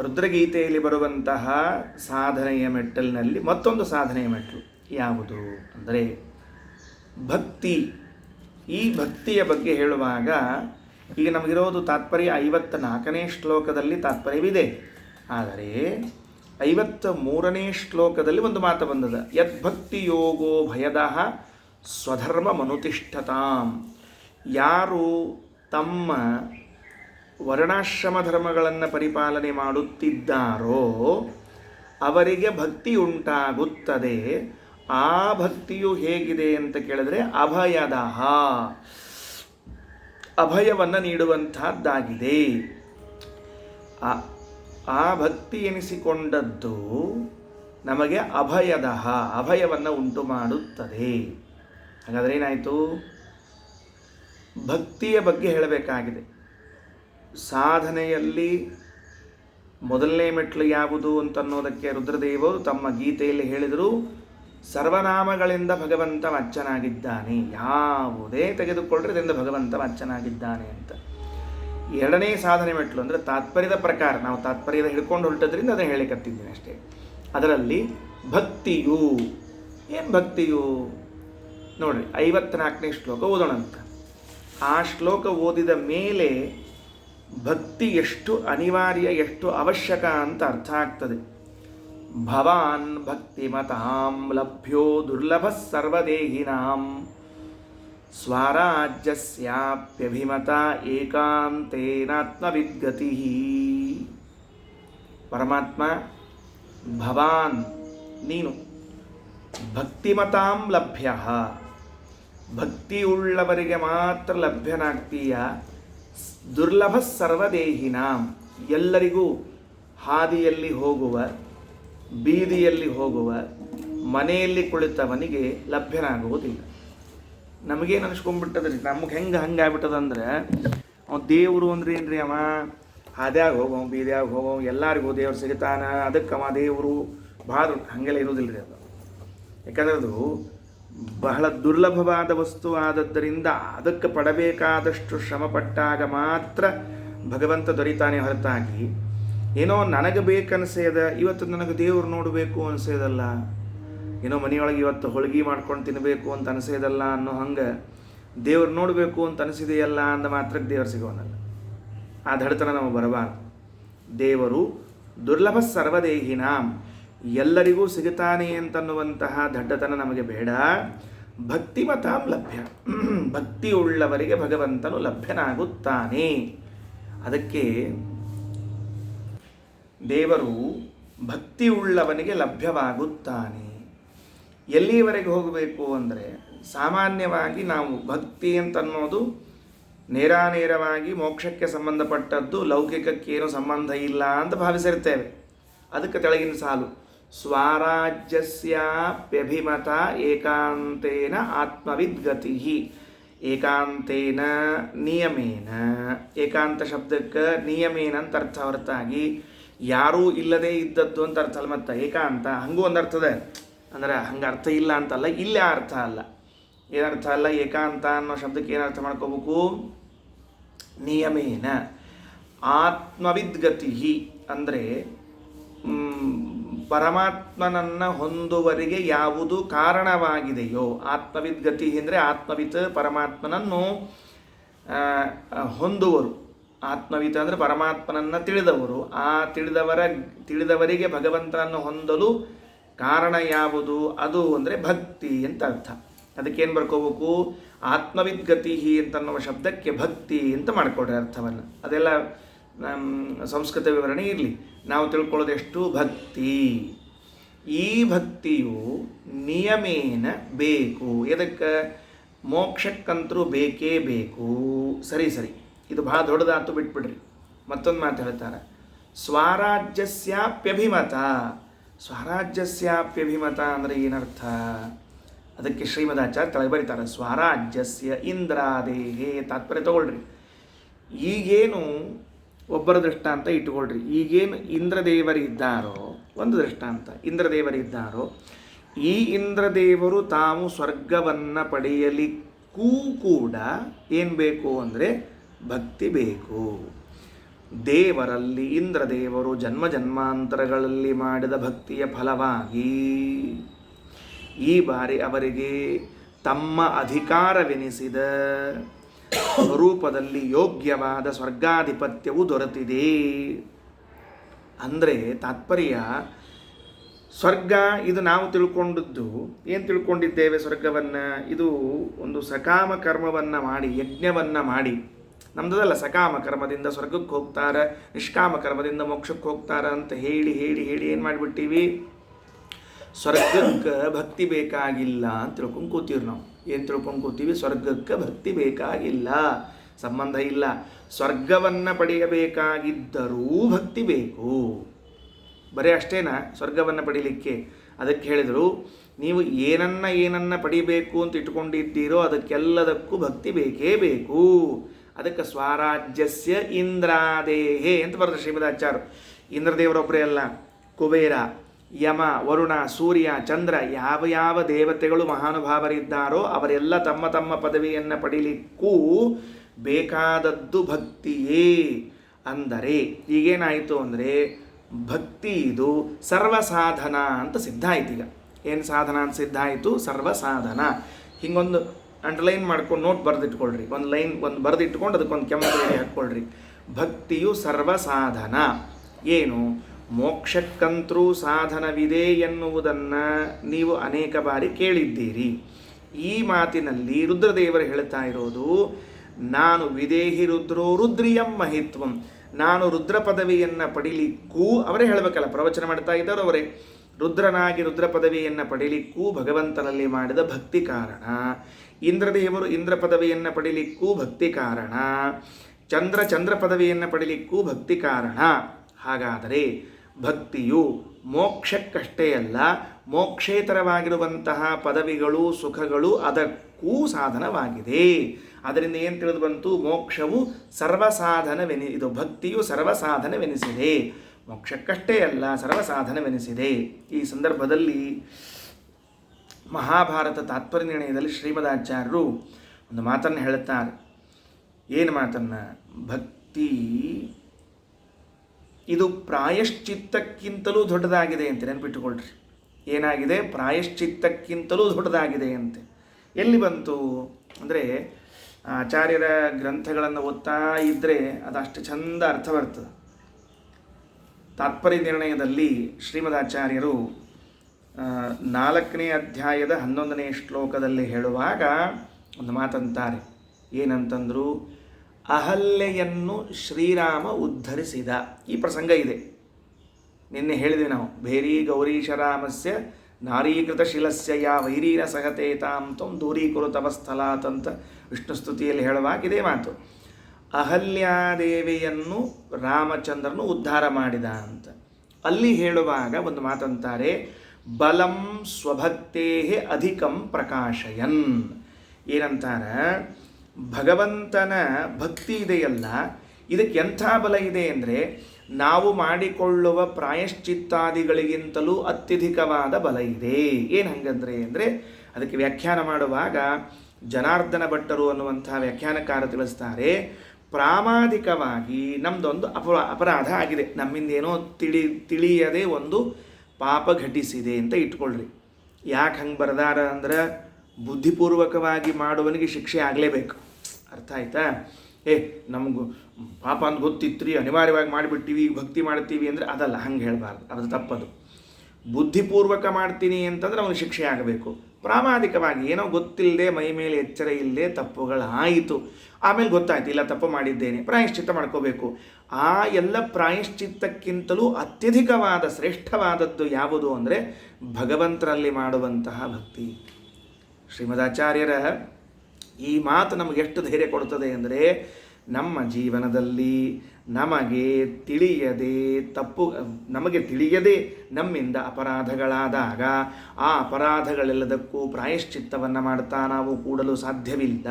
ರುದ್ರಗೀತೆಯಲ್ಲಿ ಬರುವಂತಹ ಸಾಧನೆಯ ಮೆಟ್ಟಲಿನಲ್ಲಿ ಮತ್ತೊಂದು ಸಾಧನೆಯ ಮೆಟ್ಟಲು ಯಾವುದು ಅಂದರೆ ಭಕ್ತಿ. ಈ ಭಕ್ತಿಯ ಬಗ್ಗೆ ಹೇಳುವಾಗ ಈಗ ನಮಗಿರೋದು ತಾತ್ಪರ್ಯ ಐವತ್ತ ನಾಲ್ಕನೇ ಶ್ಲೋಕದಲ್ಲಿ ತಾತ್ಪರ್ಯವಿದೆ. ಆದರೆ ಐವತ್ತ ಮೂರನೇ ಶ್ಲೋಕದಲ್ಲಿ ಒಂದು ಮಾತು ಬಂದದ. ಯದ್ಭಕ್ತಿ ಯೋಗೋ ಭಯದಃ ಸ್ವಧರ್ಮ ಮನುತಿಷ್ಠತಾಂ. ಯಾರು ತಮ್ಮ ವರ್ಣಾಶ್ರಮ ಧರ್ಮಗಳನ್ನು ಪರಿಪಾಲನೆ ಮಾಡುತ್ತಿದ್ದಾರೋ, ಅವರಿಗೆ ಭಕ್ತಿ ಉಂಟಾಗುತ್ತದೆ ಆ ಭಕ್ತಿಯು ಹೇಗಿದೆ ಅಂತ ಕೇಳಿದ್ರೆ ಅಭಯದಹ. ಅಭಯವನ್ನು ನೀಡುವಂತಹದ್ದಾಗಿದೆ ಆ ಭಕ್ತಿ ಎನಿಸಿಕೊಂಡದ್ದು ನಮಗೆ ಅಭಯದಹ, ಅಭಯವನ್ನು ಉಂಟು ಮಾಡುತ್ತದೆ ಹಾಗಾದರೆ ಏನಾಯಿತು? ಭಕ್ತಿಯ ಬಗ್ಗೆ ಹೇಳಬೇಕಾಗಿದೆ. ಸಾಧನೆಯಲ್ಲಿ ಮೊದಲನೇ ಮೆಟ್ಲು ಯಾವುದು ಅಂತನ್ನೋದಕ್ಕೆ ರುದ್ರದೇವರು ತಮ್ಮ ಗೀತೆಯಲ್ಲಿ ಹೇಳಿದರು, ಸರ್ವನಾಮಗಳಿಂದ ಭಗವಂತ ಅಚ್ಚನಾಗಿದ್ದಾನೆ, ಯಾವುದೇ ತೆಗೆದುಕೊಳ್ಳ್ರೆ ಇದರಿಂದ ಭಗವಂತ ಅಚ್ಚನಾಗಿದ್ದಾನೆ ಅಂತ. ಎರಡನೇ ಸಾಧನೆ ಮೆಟ್ಲು ಅಂದರೆ ತಾತ್ಪರ್ಯದ ಪ್ರಕಾರ, ನಾವು ತಾತ್ಪರ್ಯದ ಹಿಡ್ಕೊಂಡು ಹೊರಟದ್ರಿಂದ ಅದನ್ನು ಹೇಳಿಕತ್ತಿದ್ದೀನಿ ಅಷ್ಟೇ. ಅದರಲ್ಲಿ ಭಕ್ತಿಯು, ಏನು ಭಕ್ತಿಯು? ನೋಡ್ರಿ, ಐವತ್ನಾಲ್ಕನೇ ಶ್ಲೋಕ ಓದೋಣಂತ. ಆ ಶ್ಲೋಕ ಓದಿದ ಮೇಲೆ ಭಕ್ತಿ ಎಷ್ಟು ಅನಿವಾರ್ಯ, ಎಷ್ಟು ಅವಶ್ಯಕ ಅಂತ ಅರ್ಥ ಆಗ್ತದೆ. ಭವಾನ್ ಭಕ್ತಿಮತಾಂ ಲಭ್ಯೋ ದುರ್ಲಭ ಸರ್ವದೇಹಿನಾಂ. ಸ್ವರಾಜ್ಯಸ್ಯಾಪ್ಯಭಿಮತ ಏಕಾಂತೇನಾತ್ಮವಿದ್ಗತಿ. ಪರಮಾತ್ಮ, ಭವಾನ್ ನೀನು ಭಕ್ತಿಮತಾಂ ಲಭ್ಯ. ಭಕ್ತಿಯುಳ್ಳವರಿಗೆ ಮಾತ್ರ ಲಭ್ಯನಾಗ್ತೀಯ? ದುರ್ಲಭ ಸರ್ವದೇಹಿನಾಂ. ಎಲ್ಲರಿಗೂ ಹಾದಿಯಲ್ಲಿ ಹೋಗುವ, ಬೀದಿಯಲ್ಲಿ ಹೋಗುವ, ಮನೆಯಲ್ಲಿ ಕುಳಿತವನಿಗೆ ಲಭ್ಯನಾಗುವುದಿಲ್ಲ. ನಮಗೇನು ಅನ್ಸ್ಕೊಂಡ್ಬಿಟ್ಟದ್ರಿ? ನಮ್ಗೆ ಹೆಂಗೆ ಹಂಗೆ ಆಗ್ಬಿಟ್ಟದಂದ್ರೆ ಅವ ದೇವರು ಅಂದ್ರೆ ಏನ್ರಿ ಅವ? ಹಾದ್ಯಾಗ ಹೋಗೋ ಬೀದ್ಯಾಗ ಹೋಗೋ ಎಲ್ಲರಿಗೂ ದೇವ್ರು ಸಿಗ್ತಾನ ಅದಕ್ಕೆ ಅವ ದೇವರು. ಭಾಳ ಹಂಗೆಲ್ಲ ಇರೋದಿಲ್ಲ ರೀ ಅದು. ಯಾಕಂದ್ರೆ ಅದು ಬಹಳ ದುರ್ಲಭವಾದ ವಸ್ತು ಆದದ್ದರಿಂದ ಅದಕ್ಕೆ ಪಡಬೇಕಾದಷ್ಟು ಶ್ರಮಪಟ್ಟಾಗ ಮಾತ್ರ ಭಗವಂತ ದೊರೀತಾನೆ ಹೊರತಾಗಿ, ಏನೋ ನನಗೆ ಬೇಕನ್ಸೇದ, ಇವತ್ತು ನನಗೆ ದೇವ್ರು ನೋಡಬೇಕು ಅನಿಸೇದಲ್ಲ. ಏನೋ ಮನೆಯೊಳಗೆ ಇವತ್ತು ಹೋಳಿಗೆ ಮಾಡ್ಕೊಂಡು ತಿನ್ನಬೇಕು ಅಂತ ಅನಿಸೇದಲ್ಲ ಅನ್ನೋ ಹಂಗೆ ದೇವ್ರು ನೋಡಬೇಕು ಅಂತ ಅನಿಸಿದೆಯಲ್ಲ ಅಂದ ಮಾತ್ರಕ್ಕೆ ದೇವರು ಸಿಗೋನಲ್ಲ. ಆ ದಡತನ ನಮಗೆ ಬರಬಾರ್ದು. ದೇವರು ದುರ್ಲಭ ಸರ್ವದೇಹಿನಾಂ. ಎಲ್ಲರಿಗೂ ಸಿಗುತ್ತಾನೆ ಅಂತನ್ನುವಂತಹ ದಡ್ಡತನ ನಮಗೆ ಬೇಡ. ಭಕ್ತಿ ಮತಾಂ ಲಭ್ಯ. ಭಕ್ತಿ ಉಳ್ಳವರಿಗೆ ಭಗವಂತನು ಲಭ್ಯನಾಗುತ್ತಾನೆ. ಅದಕ್ಕೆ ದೇವರು ಭಕ್ತಿ ಉಳ್ಳವನಿಗೆ ಲಭ್ಯವಾಗುತ್ತಾನೆ. ಎಲ್ಲಿಯವರೆಗೆ ಹೋಗಬೇಕು ಅಂದರೆ ಸಾಮಾನ್ಯವಾಗಿ ನಾವು ಭಕ್ತಿ ಅಂತನ್ನೋದು ನೇರಾನೇರವಾಗಿ ಮೋಕ್ಷಕ್ಕೆ ಸಂಬಂಧಪಟ್ಟದ್ದು ಲೌಕಿಕಕ್ಕೇನು ಸಂಬಂಧ ಇಲ್ಲ ಅಂತ ಭಾವಿಸಿರ್ತೇವೆ. ಅದಕ್ಕೆ ತೆಳಗಿನ ಸಾಲು. ಸ್ವರಾಜ್ಯಸ್ಯಾಪ್ಯಭಿಮತ ಏಕಾಂತೇನ ಆತ್ಮವಿದ್ಗತಿ. ಏಕಾಂತೇನ ನಿಯಮೇನ. ಏಕಾಂತ ಶಬ್ದಕ್ಕೆ ನಿಯಮೇನ ಅಂತ ಅರ್ಥ ಹೊರತಾಗಿ ಯಾರೂ ಇಲ್ಲದೆ ಇದ್ದದ್ದು ಅಂತ ಅರ್ಥ ಅಲ್ಲ, ಮತ್ತು ಏಕಾಂತ ಹಂಗೂ ಒಂದು ಅರ್ಥದ. ಅಂದ್ರೆ ಹಂಗೆ ಅರ್ಥ ಇಲ್ಲ ಅಂತಲ್ಲ, ಇಲ್ಲೇ ಅರ್ಥ ಅಲ್ಲ. ಏನರ್ಥ ಅಲ್ಲ? ಏಕಾಂತ ಅನ್ನೋ ಶಬ್ದಕ್ಕೆ ಏನರ್ಥ ಮಾಡ್ಕೋಬೇಕು? ನಿಯಮೇನ. ಆತ್ಮವಿದ್ಗತಿ ಅಂದರೆ ಪರಮಾತ್ಮನನ್ನು ಹೊಂದುವರಿಗೆ ಯಾವುದು ಕಾರಣವಾಗಿದೆಯೋ ಆತ್ಮವಿದ್ಗತಿ ಅಂದರೆ ಆತ್ಮವಿತ್ ಪರಮಾತ್ಮನನ್ನು ಹೊಂದುವರು. ಆತ್ಮವಿತ ಅಂದರೆ ಪರಮಾತ್ಮನನ್ನು ತಿಳಿದವರು. ಆ ತಿಳಿದವರ, ತಿಳಿದವರಿಗೆ ಭಗವಂತನನ್ನು ಹೊಂದಲು ಕಾರಣ ಯಾವುದು? ಅದು ಅಂದರೆ ಭಕ್ತಿ ಅಂತ ಅರ್ಥ. ಅದಕ್ಕೇನು ಬರ್ಕೋಬೇಕು? ಆತ್ಮವಿದ್ಗತಿ ಅಂತನ್ನುವ ಶಬ್ದಕ್ಕೆ ಭಕ್ತಿ ಅಂತ ಮಾಡಿಕೊಡ್ರಿ ಅರ್ಥವನ್ನು. ಅದೆಲ್ಲ ಸಂಸ್ಕೃತ ವಿವರಣೆ ಇರಲಿ. ನಾವು ತಿಳ್ಕೊಳ್ಳೋದೆಷ್ಟು ಭಕ್ತಿ. ಈ ಭಕ್ತಿಯು ನಿಯಮೇನ ಬೇಕು. ಎದಕ್ಕೆ? ಮೋಕ್ಷಕ್ಕಂತರೂ ಬೇಕೇ ಬೇಕು. ಸರಿ ಸರಿ. ಇದು ಭಾಳ ದೊಡ್ಡದಾತು ಬಿಟ್ಬಿಡ್ರಿ. ಮತ್ತೊಂದು ಮಾತು ಹೇಳ್ತಾರೆ. ಸ್ವಾರಾಜ್ಯಸ್ಯಾಪ್ಯಭಿಮತ. ಸ್ವರಾಜ್ಯಸ್ಯಾಪ್ಯಭಿಮತ ಅಂದರೆ ಏನರ್ಥ? ಅದಕ್ಕೆ ಶ್ರೀಮದಾಚಾರ್ಯ ತಲೆ ಬರೀತಾರೆ ಸ್ವರಾಜ್ಯಸ್ಯ ಇಂದ್ರಾದೇಹೇ ತಾತ್ಪರ್ಯ ತಗೊಳ್ರಿ. ಈಗೇನು ಒಬ್ಬರ ದೃಷ್ಟಾಂತ ಇಟ್ಕೊಳ್ರಿ ಈಗೇನು ಇಂದ್ರದೇವರಿದ್ದಾರೋ, ಒಂದು ದೃಷ್ಟಾಂತ, ಇಂದ್ರದೇವರಿದ್ದಾರೋ, ಈ ಇಂದ್ರದೇವರು ತಾವು ಸ್ವರ್ಗವನ್ನು ಪಡೆಯಲಿಕ್ಕೂ ಕೂಡ ಏನು ಬೇಕು ಅಂದರೆ ಭಕ್ತಿ ಬೇಕು. ದೇವರಲ್ಲಿ ಇಂದ್ರದೇವರು ಜನ್ಮ ಜನ್ಮಾಂತರಗಳಲ್ಲಿ ಮಾಡಿದ ಭಕ್ತಿಯ ಫಲವಾಗಿ ಈ ಬಾರಿ ಅವರಿಗೆ ತಮ್ಮ ಅಧಿಕಾರವೆನಿಸಿದ ಸ್ವರೂಪದಲ್ಲಿ ಯೋಗ್ಯವಾದ ಸ್ವರ್ಗಾಧಿಪತ್ಯವು ದೊರೆತಿದೆ. ಅಂದರೆ ತಾತ್ಪರ್ಯ, ಸ್ವರ್ಗ ಇದು ನಾವು ತಿಳ್ಕೊಂಡದ್ದು. ಏನು ತಿಳ್ಕೊಂಡಿದ್ದೇವೆ ಸ್ವರ್ಗವನ್ನು? ಇದು ಒಂದು ಸಕಾಮ ಕರ್ಮವನ್ನು ಮಾಡಿ, ಯಜ್ಞವನ್ನು ಮಾಡಿ. ನಮ್ದಲ್ಲ ಸಕಾಮ ಕರ್ಮದಿಂದ ಸ್ವರ್ಗಕ್ಕೆ ಹೋಗ್ತಾರೆ, ನಿಷ್ಕಾಮ ಕರ್ಮದಿಂದ ಮೋಕ್ಷಕ್ಕೆ ಹೋಗ್ತಾರೆ ಅಂತ ಹೇಳಿ ಹೇಳಿ ಹೇಳಿ ಏನು ಮಾಡಿಬಿಟ್ಟಿವಿ? ಸ್ವರ್ಗಕ್ಕೆ ಭಕ್ತಿ ಬೇಕಾಗಿಲ್ಲ ಅಂತ ತಿಳ್ಕೊಂಡು ಕೂತೀವಿ ನಾವು. ಏನು ತಿಳ್ಕೊಂಡು ಕೂತೀವಿ? ಸ್ವರ್ಗಕ್ಕೆ ಭಕ್ತಿ ಬೇಕಾಗಿಲ್ಲ, ಸಂಬಂಧ ಇಲ್ಲ. ಸ್ವರ್ಗವನ್ನು ಪಡೆಯಬೇಕಾಗಿದ್ದರೂ ಭಕ್ತಿ ಬೇಕು. ಬರೀ ಅಷ್ಟೇನಾ? ಸ್ವರ್ಗವನ್ನು ಪಡೀಲಿಕ್ಕೆ. ಅದಕ್ಕೆ ಹೇಳಿದರು, ನೀವು ಏನನ್ನ ಏನನ್ನ ಪಡಿಬೇಕು ಅಂತ ಇಟ್ಕೊಂಡಿದ್ದೀರೋ ಅದಕ್ಕೆಲ್ಲದಕ್ಕೂ ಭಕ್ತಿ ಬೇಕೇ ಬೇಕು. ಅದಕ್ಕೆ ಸ್ವರಾಜ್ಯಸ್ಯ ಇಂದ್ರಾದೇಹೇ ಅಂತ ಬರೆದ ಶ್ರೀಮದಾಚಾರ್ಯ ಇಂದ್ರದೇವರೊಬ್ಬರೇ ಅಲ್ಲ, ಕುಬೇರ. ಯಮ, ವರುಣ, ಸೂರ್ಯ, ಚಂದ್ರ ಯಾವ ಯಾವ ದೇವತೆಗಳು ಮಹಾನುಭಾವರಿದ್ದಾರೋ ಅವರೆಲ್ಲ ತಮ್ಮ ತಮ್ಮ ಪದವಿಯನ್ನು ಪಡೀಲಿಕ್ಕೂ ಬೇಕಾದದ್ದು ಭಕ್ತಿಯೇ ಅಂದರೆ ಈಗೇನಾಯಿತು ಅಂದರೆ ಭಕ್ತಿ ಇದು ಸರ್ವ ಸಾಧನ ಅಂತ ಸಿದ್ಧ ಆಯ್ತು ಈಗ. ಏನು ಸಾಧನ ಅಂತ ಸಿದ್ಧ ಆಯಿತು? ಸರ್ವ ಸಾಧನ ಹಿಂಗೊಂದು ಅಂಡರ್ಲೈನ್ ಮಾಡ್ಕೊಂಡು ನೋಟ್ ಬರೆದಿಟ್ಕೊಳ್ರಿ. ಒಂದು ಲೈನ್ ಒಂದು ಬರೆದಿಟ್ಕೊಂಡು ಅದಕ್ಕೊಂದು ಕೆಂಪು ಹಾಕ್ಕೊಳ್ರಿ. ಭಕ್ತಿಯು ಸರ್ವ ಸಾಧನ ಏನು? ಮೋಕ್ಷಕ್ಕಂತರೂ ಸಾಧನವಿದೆ ಎನ್ನುವುದನ್ನು ನೀವು ಅನೇಕ ಬಾರಿ ಕೇಳಿದ್ದೀರಿ. ಈ ಮಾತಿನಲ್ಲಿ ರುದ್ರದೇವರು ಹೇಳ್ತಾ ಇರೋದು, ನಾನು ವಿದೇಹಿ ರುದ್ರೋ ರುದ್ರಿಯಂ ಮಹಿತ್ವಂ. ನಾನು ರುದ್ರ ಪದವಿಯನ್ನು ಪಡಿಲಿಕ್ಕೂ, ಅವರೇ ಹೇಳಬೇಕಲ್ಲ, ಪ್ರವಚನ ಮಾಡ್ತಾ ಇದ್ದಾರೆ ಅವರೇ. ರುದ್ರನಾಗಿ ರುದ್ರ ಪದವಿಯನ್ನು ಪಡಿಲಿಕ್ಕೂ, ಭಗವಂತನಲ್ಲಿ ಮಾಡಿದ ಭಕ್ತಿ ಕಾರಣ. ಇಂದ್ರದೇವರು ಇಂದ್ರ ಪದವಿಯನ್ನು ಪಡಿಲಿಕ್ಕೂ ಭಕ್ತಿ ಕಾರಣ. ಚಂದ್ರ ಚಂದ್ರ ಪದವಿಯನ್ನು ಪಡಿಲಿಕ್ಕೂ ಭಕ್ತಿ ಕಾರಣ. ಹಾಗಾದರೆ ಭಕ್ತಿಯು ಮೋಕ್ಷಕ್ಕಷ್ಟೇ ಅಲ್ಲ, ಮೋಕ್ಷೇತರವಾಗಿರುವಂತಹ ಪದವಿಗಳು, ಸುಖಗಳು ಅದಕ್ಕೂ ಸಾಧನವಾಗಿದೆ. ಅದರಿಂದ ಏನು ತಿಳಿದು ಬಂತು? ಮೋಕ್ಷವು ಸರ್ವಸಾಧನವೆನಿ, ಇದು ಭಕ್ತಿಯು ಸರ್ವಸಾಧನವೆನಿಸಿದೆ. ಮೋಕ್ಷಕ್ಕಷ್ಟೇ ಅಲ್ಲ, ಸರ್ವಸಾಧನವೆನಿಸಿದೆ. ಈ ಸಂದರ್ಭದಲ್ಲಿ ಮಹಾಭಾರತ ತಾತ್ಪರ್ಯ ನಿರ್ಣಯದಲ್ಲಿ ಶ್ರೀಮದಾಚಾರ್ಯರು ಒಂದು ಮಾತನ್ನು ಹೇಳುತ್ತಾರೆ. ಏನು ಮಾತನ್ನು? ಭಕ್ತಿ ಇದು ಪ್ರಾಯಶ್ಚಿತ್ತಕ್ಕಿಂತಲೂ ದೊಡ್ಡದಾಗಿದೆ ಅಂತ ನೆನ್ಪಿಟ್ಟುಕೊಳ್ಳ್ರಿ ಏನಾಗಿದೆ? ಪ್ರಾಯಶ್ಚಿತ್ತಕ್ಕಿಂತಲೂ ದೊಡ್ಡದಾಗಿದೆ ಅಂತೆ. ಎಲ್ಲಿ ಬಂತು? ಅಂದರೆ ಆಚಾರ್ಯರ ಗ್ರಂಥಗಳನ್ನು ಓದ್ತಾ ಇದ್ದರೆ ಅದು ಅಷ್ಟು ಚಂದ ಅರ್ಥ ಬರ್ತದೆ. ತಾತ್ಪರ್ಯ ನಿರ್ಣಯದಲ್ಲಿ ಶ್ರೀಮದಾಚಾರ್ಯರು ಆಚಾರ್ಯರು ನಾಲ್ಕನೇ ಅಧ್ಯಾಯದ ಹನ್ನೊಂದನೇ ಶ್ಲೋಕದಲ್ಲಿ ಹೇಳುವಾಗ ಒಂದು ಮಾತಂತಾರೆ. ಏನಂತಂದ್ರು? ಅಹಲ್ಯೆಯನ್ನು ಶ್ರೀರಾಮ ಉದ್ಧರಿಸಿದ. ಈ ಪ್ರಸಂಗ ಇದೆ. ನಿನ್ನೆ ಹೇಳಿದೆ ನಾವು, ಭೇರಿ ಗೌರೀಶರಾಮಸ್ಯ ನಾರೀಕೃತ ಶಿಲಸ್ಯ ಯಾ ವೈರೀನ ಸಹತೆ ತಾಂ ತ್ವಂ ದೂರೀಕೃತವ ತವ ಅಂತ ವಿಷ್ಣು ಸ್ತುತಿಯಲ್ಲಿ ಹೇಳುವಾಗ ಇದೇ ಮಾತು. ಅಹಲ್ಯಾದೇವಿಯನ್ನು ರಾಮಚಂದ್ರನು ಉದ್ಧಾರ ಮಾಡಿದ ಅಂತ. ಅಲ್ಲಿ ಹೇಳುವಾಗ ಒಂದು ಮಾತಂತಾರೆ, ಬಲಂ ಸ್ವಭಕ್ತೇ ಅಧಿಕಂ ಪ್ರಕಾಶಯನ್. ಏನಂತಾರ ಭಗವಂತನ ಭಕ್ತಿ ಇದೆಯಲ್ಲ, ಇದಕ್ಕೆ ಎಂಥ ಬಲ ಇದೆ ಅಂದರೆ ನಾವು ಮಾಡಿಕೊಳ್ಳುವ ಪ್ರಾಯಶ್ಚಿತ್ತಾದಿಗಳಿಗಿಂತಲೂ ಅತ್ಯಧಿಕವಾದ ಬಲ ಇದೆ. ಏನು ಹಂಗಂದ್ರೆ ಅಂದರೆ ಅದಕ್ಕೆ ವ್ಯಾಖ್ಯಾನ ಮಾಡುವಾಗ ಜನಾರ್ದನ ಭಟ್ಟರು ಅನ್ನುವಂಥ ವ್ಯಾಖ್ಯಾನಕಾರ ತಿಳಿಸ್ತಾರೆ ಪ್ರಾಮಾದಿಕವಾಗಿ ನಮ್ಮದೊಂದು ಅಪರ, ಅಪರಾಧ ಆಗಿದೆ. ನಮ್ಮಿಂದ ಏನೋ ತಿಳಿ, ತಿಳಿಯದೆ ಒಂದು ಪಾಪ ಘಟಿಸಿದೆ ಅಂತ ಇಟ್ಕೊಳ್ರಿ. ಯಾಕೆ ಹಂಗೆ ಬರದಾರ ಅಂದ್ರೆ ಬುದ್ಧಿಪೂರ್ವಕವಾಗಿ ಮಾಡುವನಿಗೆ ಶಿಕ್ಷೆ ಆಗಲೇಬೇಕು. ಅರ್ಥ ಆಯ್ತಾ? ಏ, ನಮಗೂ ಪಾಪ ಅಂತ ಗೊತ್ತಿತ್ತು ಅನಿವಾರ್ಯವಾಗಿ ಮಾಡಿಬಿಟ್ಟಿವಿ, ಭಕ್ತಿ ಮಾಡ್ತೀವಿ ಅಂದರೆ ಅದಲ್ಲ, ಹಂಗೆ ಹೇಳಬಾರ್ದು. ಅದು ತಪ್ಪದು. ಬುದ್ಧಿಪೂರ್ವಕ ಮಾಡ್ತೀನಿ ಅಂತಂದ್ರೆ ಅವನು ಶಿಕ್ಷೆ ಆಗಬೇಕು. ಪ್ರಾಮಾಣಿಕವಾಗಿ, ಏನೋ ಗೊತ್ತಿಲ್ಲದೆ, ಮೈ ಮೇಲೆ ಎಚ್ಚರ ಇಲ್ಲದೆ ತಪ್ಪುಗಳಾಯಿತು. ಆಮೇಲೆ ಗೊತ್ತಾಯ್ತು, ಇಲ್ಲ, ತಪ್ಪು ಮಾಡಿದ್ದೇನೆ, ಪ್ರಾಯಶ್ಚಿತ್ತ ಮಾಡ್ಕೋಬೇಕು. ಆ ಎಲ್ಲ ಪ್ರಾಯಶ್ಚಿತ್ತಕ್ಕಿಂತಲೂ ಅತ್ಯಧಿಕವಾದ, ಶ್ರೇಷ್ಠವಾದದ್ದು ಯಾವುದು ಅಂದರೆ ಭಗವಂತರಲ್ಲಿ ಮಾಡುವಂತಹ ಭಕ್ತಿ. ಶ್ರೀಮದಾಚಾರ್ಯರ ಈ ಮಾತು ನಮಗೆ ಎಷ್ಟು ಧೈರ್ಯ ಕೊಡುತ್ತದೆ ಅಂದರೆ, ನಮ್ಮ ಜೀವನದಲ್ಲಿ ನಮಗೆ ತಿಳಿಯದೆ ತಪ್ಪು, ನಮಗೆ ತಿಳಿಯದೆ ನಮ್ಮಿಂದ ಅಪರಾಧಗಳಾದಾಗ ಆ ಅಪರಾಧಗಳೆಲ್ಲದಕ್ಕೂ ಪ್ರಾಯಶ್ಚಿತ್ತವನ್ನು ಮಾಡ್ತಾ ನಾವು ಕೂಡಲು ಸಾಧ್ಯವಿಲ್ಲ.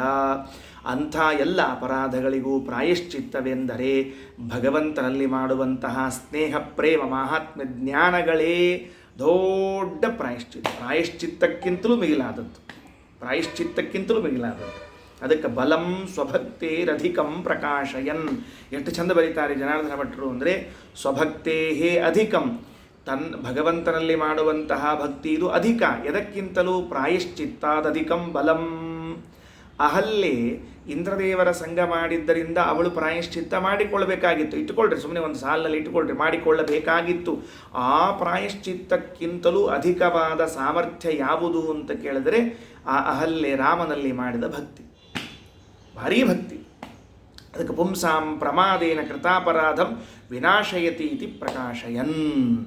ಅಂಥ ಎಲ್ಲ ಅಪರಾಧಗಳಿಗೂ ಪ್ರಾಯಶ್ಚಿತ್ತವೆಂದರೆ ಭಗವಂತನಲ್ಲಿ ಮಾಡುವಂತಹ ಸ್ನೇಹ, ಪ್ರೇಮ ಮಹಾತ್ಮ ಜ್ಞಾನಗಳೇ ದೊಡ್ಡ ಪ್ರಾಯಶ್ಚಿತ್ತ, ಪ್ರಾಯಶ್ಚಿತ್ತಕ್ಕಿಂತಲೂ ಮಿಗಿಲಾದದ್ದು. ಪ್ರಾಯಶ್ಚಿತ್ತಕ್ಕಿಂತಲೂ ಮಿಗಿಲಾದದ್ದು. ಅದಕ್ಕೆ ಬಲಂ ಸ್ವಭಕ್ತೇರಧಿಕಂ ಪ್ರಕಾಶಯನ್. ಎಷ್ಟು ಚಂದ ಬರೀತಾರೆ ಜನಾರ್ದನ ಭಟ್ರು ಅಂದರೆ ಸ್ವಭಕ್ತೇಹೇ ಅಧಿಕಂ. ತನ್ ಭಗವಂತನಲ್ಲಿ ಮಾಡುವಂತಹ ಭಕ್ತಿ ಇದು ಅಧಿಕ. ಎದಕ್ಕಿಂತಲೂ ಪ್ರಾಯಶ್ಚಿತ್ತಾದಧಿಕಂ ಬಲಂ. ಅಹಲ್ಲೆ ಇಂದ್ರದೇವರ ಸಂಘ ಮಾಡಿದ್ದರಿಂದ ಅವಳು ಪ್ರಾಯಶ್ಚಿತ್ತ ಮಾಡಿಕೊಳ್ಳಬೇಕಾಗಿತ್ತು. ಇಟ್ಟುಕೊಳ್ಳ್ರಿ ಸುಮ್ಮನೆ ಒಂದು ಸಾಲಿನಲ್ಲಿ ಇಟ್ಟುಕೊಳ್ಳ್ರಿ ಮಾಡಿಕೊಳ್ಳಬೇಕಾಗಿತ್ತು. ಆ ಪ್ರಾಯಶ್ಚಿತ್ತಕ್ಕಿಂತಲೂ ಅಧಿಕವಾದ ಸಾಮರ್ಥ್ಯ ಯಾವುದು ಅಂತ ಕೇಳಿದರೆ ಆ ಅಹಲ್ಲೆ ರಾಮನಲ್ಲಿ ಮಾಡಿದ ಭಕ್ತಿ. ಭಾರೀ ಭಕ್ತಿ. ಅದಕ್ಕೆ ಪುಂಸಾಂ ಪ್ರಮಾದೇನ ಕೃತಾಪರಾಧಂ ವಿನಾಶಯತಿ ಇತಿ ಪ್ರಕಾಶಯನ್.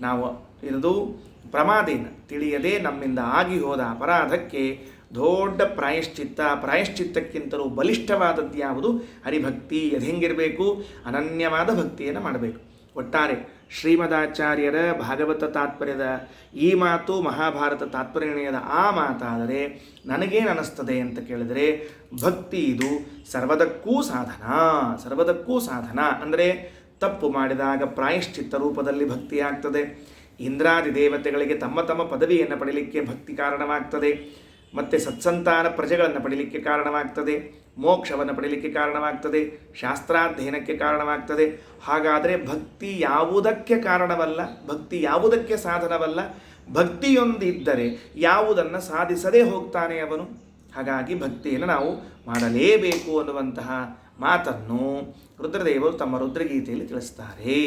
ನಾವು ಇದು ಪ್ರಮಾದೇನ. ತಿಳಿಯದೆ ನಮ್ಮಿಂದ ಆಗಿ ಹೋದ ಅಪರಾಧಕ್ಕೆ ದೊಡ್ಡ ಪ್ರಾಯಶ್ಚಿತ್ತ. ಪ್ರಾಯಶ್ಚಿತ್ತಕ್ಕಿಂತಲೂ ಬಲಿಷ್ಠವಾದದ್ದು ಯಾವುದು? ಹರಿಭಕ್ತಿ. ಅದು ಅನನ್ಯವಾದ ಭಕ್ತಿಯನ್ನು ಮಾಡಬೇಕು. ಒಟ್ಟಾರೆ ಶ್ರೀಮದಾಚಾರ್ಯರ ಭಾಗವತ ತಾತ್ಪರ್ಯದ ಈ ಮಾತು, ಮಹಾಭಾರತ ತಾತ್ಪರ್ಯದ ಆ ಮಾತಾದರೆ ನನಗೇನು ಅನ್ನಿಸ್ತದೆ ಅಂತ ಕೇಳಿದರೆ ಭಕ್ತಿ ಇದು ಸರ್ವದಕ್ಕೂ ಸಾಧನ ಸರ್ವದಕ್ಕೂ ಸಾಧನ. ಅಂದರೆ ತಪ್ಪು ಮಾಡಿದಾಗ ಪ್ರಾಯಶ್ಚಿತ್ತ ರೂಪದಲ್ಲಿ ಭಕ್ತಿ ಆಗ್ತದೆ. ಇಂದ್ರಾದಿ ದೇವತೆಗಳಿಗೆ ತಮ್ಮ ತಮ್ಮ ಪದವಿಯನ್ನು ಪಡೆಯಲಿಕ್ಕೆ ಭಕ್ತಿ ಕಾರಣವಾಗ್ತದೆ. ಮತ್ತು ಸತ್ಸಂತಾನ ಪ್ರಜೆಗಳನ್ನು ಪಡೀಲಿಕ್ಕೆ ಕಾರಣವಾಗ್ತದೆ, ಮೋಕ್ಷವನ್ನು ಪಡೀಲಿಕ್ಕೆ ಕಾರಣವಾಗ್ತದೆ, ಶಾಸ್ತ್ರಾಧ್ಯಯನಕ್ಕೆ ಕಾರಣವಾಗ್ತದೆ. ಹಾಗಾದರೆ ಭಕ್ತಿ ಯಾವುದಕ್ಕೆ ಕಾರಣವಲ್ಲ? ಭಕ್ತಿ ಯಾವುದಕ್ಕೆ ಸಾಧನವಲ್ಲ? ಭಕ್ತಿಯೊಂದಿದ್ದರೆ ಯಾವುದನ್ನು ಸಾಧಿಸದೇ ಹೋಗ್ತಾನೆ ಅವನು? ಹಾಗಾಗಿ ಭಕ್ತಿಯನ್ನು ನಾವು ಮಾಡಲೇಬೇಕು ಅನ್ನುವಂತಹ ಮಾತನ್ನು ರುದ್ರದೇವರು ತಮ್ಮ ರುದ್ರಗೀತೆಯಲ್ಲಿ ತಿಳಿಸ್ತಾರೆ.